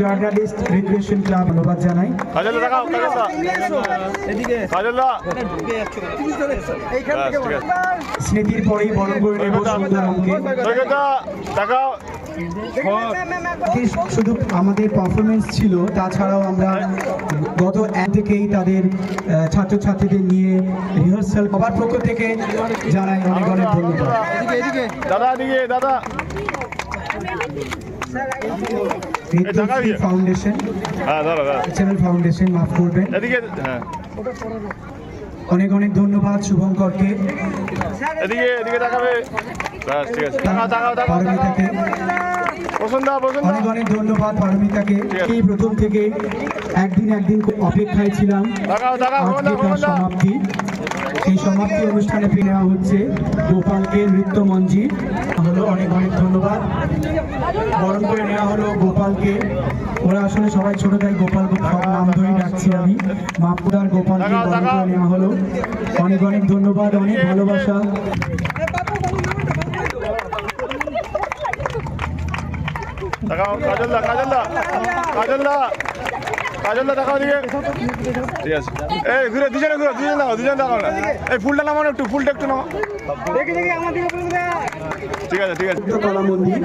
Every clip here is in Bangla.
জার্নালিস্ট রিক্রিয়েশন ক্লাব ধন্যবাদ জানাই। কাজল দেখাও কাজল এদিকে কাজল এইখান থেকে স্মৃতির পরেই বরণ করে নেব কি শুধু আমাদের পারফরমেন্স ছিল তাছাড়াও আমরা গত এক থেকেই তাদের ছাত্রছাত্রীদের নিয়ে রিহার্সাল সবার পক্ষ থেকে জানাই অনেক অনেক ধন্যবাদ। দাদা দিকে দাদা। ফাউন্ডেশন হ্যাঁ চ্যানেল ফাউন্ডেশন মাফ করবেন। হ্যাঁ। অনেক অনেক ধন্যবাদ শুভঙ্করকে। এদিকে এদিকে তাকাবে। ব্যাস ঠিক আছে। তাকাও তাকাও তাকাও। পারমিতাকে। বসুন্ধরা বসুন্ধরা। অনেক অনেক ধন্যবাদ পারমিতাকে। এই প্রথম থেকে একদিন একদিন অপেক্ষায় ছিলাম। তাকাও তাকাও বসুন্ধরা। সমাপ্তি। সেই সমাপ্তি অনুষ্ঠানে ফিরে নেওয়া হচ্ছে গোপালকে নৃত্য মঞ্জি হলো অনেক অনেক ধন্যবাদ। বরণ করে নেওয়া হলো গোপালকে। ওরা আসলে সবাই ছোট, তাই গোপাল সব নাম ধরেই ডাকছি আমি। মাপুদার গোপালকে বরণ করে নেওয়া হলো। অনেক অনেক ধন্যবাদ, অনেক ভালোবাসা। তাকাও কাজল দা কাজল দা কাজল দা কাজল দা দেখাও দিকে ঠিক আছে। এই ঘুরে দুজনে ঘুরে দুজন দাও দুজন দাও না। এই ফুলটা নামানো একটু ফুলটা একটু নামা ঠিক আছে ঠিক আছে। নৃত্য কলা মন্দির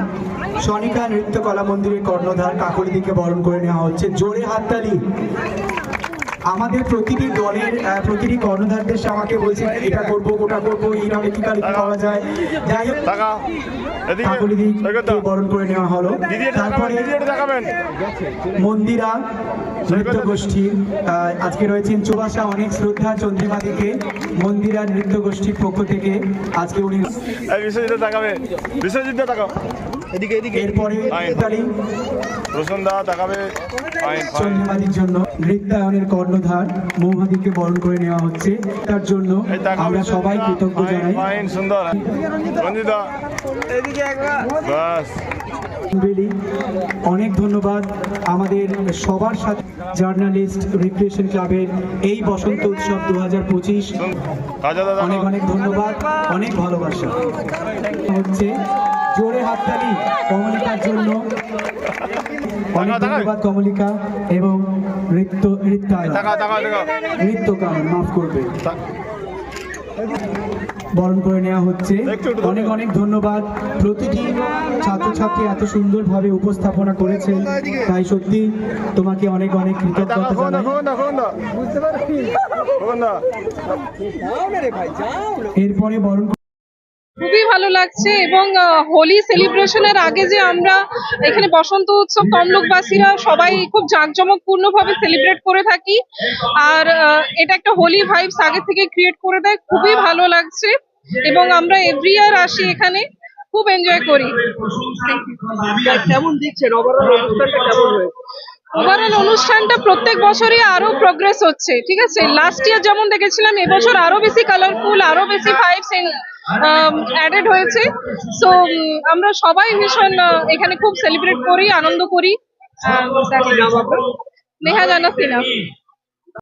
সনিকা নৃত্য কলা মন্দিরের কর্ণধার কাকুরি দিকে বরণ করে নেওয়া হচ্ছে। জোরে হাততালি। আমাদের প্রতিটি দলের প্রতিটি কর্ণধারদের আমাকে বলছে এটা করব ওটা করব এইভাবে কি কালি পাওয়া যায়? যাই হোক বরণ করে নেওয়া হলো। তারপরে মন্দিরা নৃত্য গোষ্ঠী আজকে রয়েছেন চুবাসা অনেক শ্রদ্ধা চন্দ্রিমা দিকে মন্দিরা নৃত্য গোষ্ঠীর পক্ষ থেকে আজকে উনি বিশ্বজিৎ তাকাবে বিশ্বজিৎ তাকাও এদিকে এদিকে এরপরে তালি তাকাবে চন্দ্রিমাদির জন্য নৃত্যায়নের কর্ণধার মৌহাদিকে বরণ করে নেওয়া হচ্ছে। তার জন্য আমরা সবাই কৃতজ্ঞ জানাই। সুন্দর। রঞ্জিতা। এদিকে একবার বাস বেলি অনেক ধন্যবাদ আমাদের সবার সাথে জার্নালিস্ট রিক্রিয়েশন ক্লাবের এই বসন্ত উৎসব দু হাজার পঁচিশ অনেক অনেক ধন্যবাদ অনেক ভালোবাসা। হচ্ছে জোরে হাততালি কমলিকার জন্য। অনেক। ধন্যবাদ কমলিকা এবং নৃত্য তাকাও নৃত্যকার মাফ করবে। বরণ করে নেওয়া হচ্ছে। অনেক অনেক ধন্যবাদ। প্রতিটি ছাত্রছাত্রী এত সুন্দরভাবে উপস্থাপনা করেছেন। তাই সত্যি তোমাকে অনেক অনেক কৃতজ্ঞতা জানাই। এরপরে বরণ খুবই ভালো লাগছে এবং হোলি সেলিব্রেশনের আগে যে আমরা এখানে বসন্ত উৎসব তমলুকবাসীরা সবাই খুব জাঁকজমকপূর্ণ ভাবে সেলিব্রেট করে থাকি। আর এটা একটা হোলি ভাইবস আগে থেকে ক্রিয়েট করে দেয় খুবই ভালো লাগছে এবং আমরা এভরি ইয়ার আসি এখানে খুব এনজয় করি। কেমন দেখছেন ওভারঅল অনুষ্ঠানটা প্রত্যেক বছরই আরও প্রোগ্রেস হচ্ছে ঠিক আছে? লাস্ট ইয়ার যেমন দেখেছিলাম এবছর আরও বেশি কালারফুল আরও বেশি ফাইভস অ্যাডেড হয়েছে। সো আমরা সবাই ভীষণ এখানে খুব সেলিব্রেট করি, আনন্দ করি। নেহা জানা সিনহা